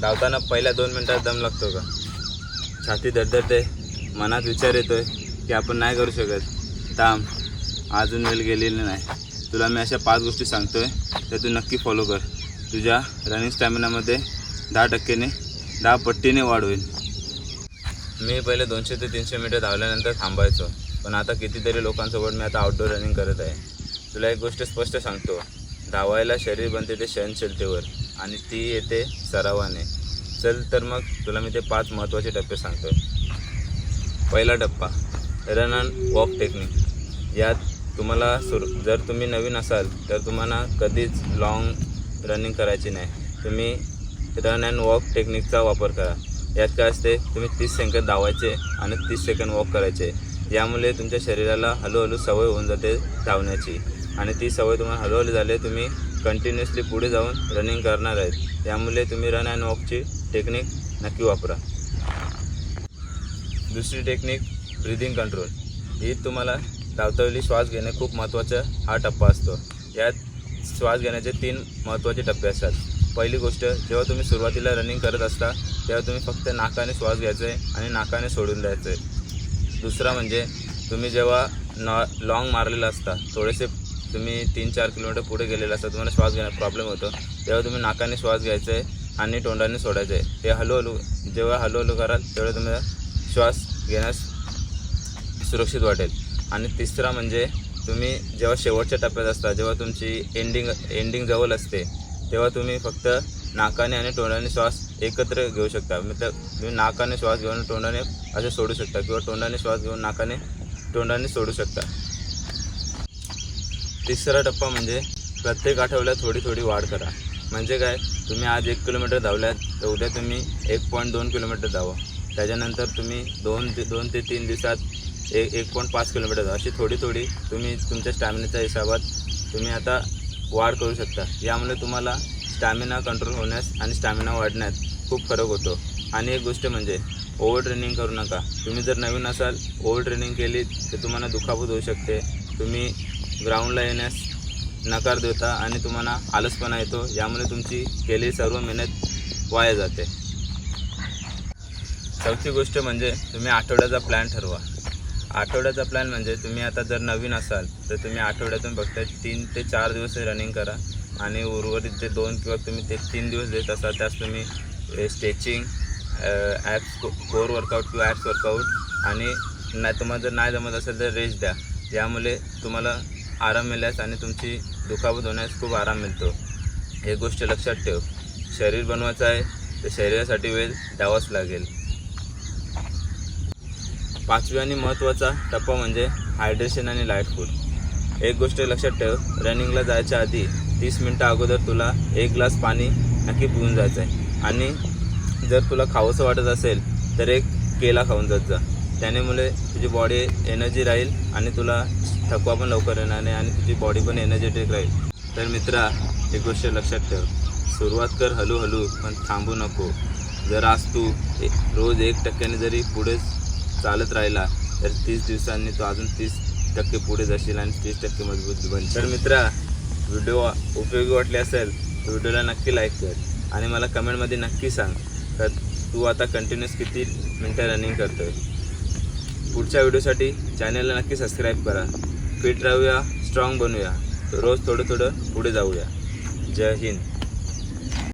धावताना पहिल्या दोन मिनटात दम लागतो का? छाती धडधडते मनात विचार येतोय की आपण नाही करू शकत. थांब अजून वेळ गेलेली नाही. तुला मी अशा पाच गोष्टी सांगतोय त्या तू नक्की फॉलो कर. तुझ्या रनिंग स्टॅमिनामध्ये दहा टक्केने दहा पट्टीने वाढ होईल. मी पहिले दोनशे ते तीनशे मीटर धावल्यानंतर थांबायचो पण आता कितीतरी लोकांसोबत मी आता आउटडोर रनिंग करत आहे. तुला एक गोष्ट स्पष्ट सांगतो. धावायला शरीर बनते ते सहनशीलतेवर आणि ती येते सरावाने. चल तर मग तुला मी ते पाच महत्त्वाचे टप्पे सांगतोय. पहिला टप्पा रन अँड वॉक टेक्निक यात तुम्हाला सुर जर तुम्ही नवीन असाल तर तुम्हाला कधीच लाँग रनिंग करायची नाही. तुम्ही रन अँड वॉक टेक्निकचा वापर करा. यात काय असते तुम्ही तीस सेकंद धावायचे आणि तीस सेकंद वॉक करायचे. यामुळे तुमच्या शरीराला हळूहळू सवय होऊन जाते धावण्याची. आणि ती सवय तुम्हाला हळूहळू झाले तुम्ही कंटिन्युअसली पुढे जाऊन रनिंग करणार आहेत. त्यामुळे तुम्ही रन अँड वॉकची टेक्निक नक्की वापरा. दुसरी टेक्निक ब्रिदिंग कंट्रोल ही तुम्हाला धावतावेळी श्वास घेणे खूप महत्त्वाचा हा टप्पा असतो. यात श्वास घेण्याचे तीन महत्त्वाचे टप्पे असतात. पहिली गोष्ट जेव्हा तुम्ही सुरुवातीला रनिंग करत असता तेव्हा तुम्ही फक्त नाकाने श्वास घ्यायचा आहे आणि नाकाने सोडून द्यायचं. आहे दुसरा म्हणजे तुम्ही जेव्हा नॉ लाँग मारलेला असता थोडेसे तुम्ही तीन चार किलोमीटर पुढे गेलेला असता तुम्हाला श्वास घेण्यात प्रॉब्लेम होतो. तेव्हा तुम्ही नाकाने श्वास घ्यायचा आहे आणि तोंडाने सोडायचं. आहे ते हळूहळू जेव्हा हळूहळू कराल तेवढं तुम्हाला श्वास घेण्यास सुरक्षित वाटेल. आणि तिसरा म्हणजे तुम्ही जेव्हा शेवटच्या टप्प्यात असता जेव्हा तुमची एंडिंग एंडिंग जवळ असते तेव्हा तुम्ही फक्त नाकाने आणि तोंडाने श्वास एकत्र घेऊ शकता. मतलब तुम्ही नाकाने श्वास घेऊन तोंडाने असे सोडू शकता किंवा तोंडाने श्वास घेऊन नाकाने तोंडाने सोडू शकता. तिसरा टप्पा म्हणजे प्रत्येक आठवड्यात थोडी थोडी वाढ करा. म्हणजे काय? तुम्ही आज एक किलोमीटर धावल्यात तर उद्या तुम्ही एक पॉईंट दोन किलोमीटर धावा. त्याच्यानंतर तुम्ही दोन ते दोन ते तीन दिवसात एक एक पॉईंट पाच किलोमीटर धावा. अशी थोडी थोडी तुम्ही तुमच्या स्टॅमिनाच्या हिशोबात तुम्ही आता वाढ करू शकता. यामुळे तुम्हाला स्टॅमिना कंट्रोल होण्यास आणि स्टॅमिना वाढण्यात खूप फरक होतो. आणि एक गोष्ट म्हणजे ओव्हर ट्रेनिंग करू नका. तुम्ही जर नवीन असाल ओव्हर ट्रेनिंग केली तर तुम्हाला दुखापत होऊ शकते. तुम्ही ग्राउंडला येण्यास नकार देता आणि तुम्हाला आलसपणा येतो यामुळे तुमची केलेली सर्व मेहनत वाया जाते. चौथी गोष्ट म्हणजे तुम्ही आठवड्याचा प्लॅन ठरवा. आठवड्याचा प्लॅन म्हणजे तुम्ही आता जर नवीन असाल तर तुम्ही आठवड्यातून फक्त तीन ते चार दिवस रनिंग करा आणि उर्वरित जे दोन किंवा तुम्ही ते तीन दिवस देत असाल त्यास तुम्ही स्ट्रेचिंग ॲप्स कोर वर्कआउट किंवा ॲप्स वर्कआउट आणि नाही तुम्हाला जर नाही जमत असेल तर रेस्ट द्या. यामुळे तुम्हाला आराम मिळाल्यास आणि तुमची दुखापत होण्यास खूप आराम मिळतो. हे गोष्ट लक्षात ठेव. शरीर बनवायचं आहे तर शरीरासाठी वेळ द्यावाच लागेल. पाचवी आणि महत्त्वाचा टप्पा म्हणजे हायड्रेशन आणि लाइट फूड एक गोष्ट लक्षात ठेव रनिंगला जायच्या आधी तीस मिनटं अगोदर तुला एक ग्लास पाणी नक्की पिऊन जायचं आहे आणि जर तुला खावंसं वाटत असेल तर एक केला खाऊन जात जा. त्यानेमुळे तुझी बॉडी एनर्जी राहील आणि तुला थकवा पण लवकर येणार नाही आणि तुझी बॉडी पण एनर्जेटिक राहील. तर मित्रा एक गोष्ट लक्षात ठेव. सुरुवात कर हळूहळू पण थांबू नको. जर आज तू रोज एक टक्क्याने जरी पुढे चालत राहिला तर तीस दिवसांनी तू अजून तीस टक्के पुढे जाशील आणि तीस टक्के मजबूत बन तर मित्रा व्हिडिओ उपयोगी वाटले असेल तर व्हिडिओला नक्की लाईक कर. आणि मला कमेंटमध्ये नक्की सांग तर तू आता कंटिन्युअस किती मिनटं रनिंग करतोय. पुढच्या व्हिडिओसाठी चॅनलला नक्की सबस्क्राईब करा. फिट राहूया स्ट्रॉंग बनूया. रोज थोडं थोडं पुढे जाऊया. जय हिंद.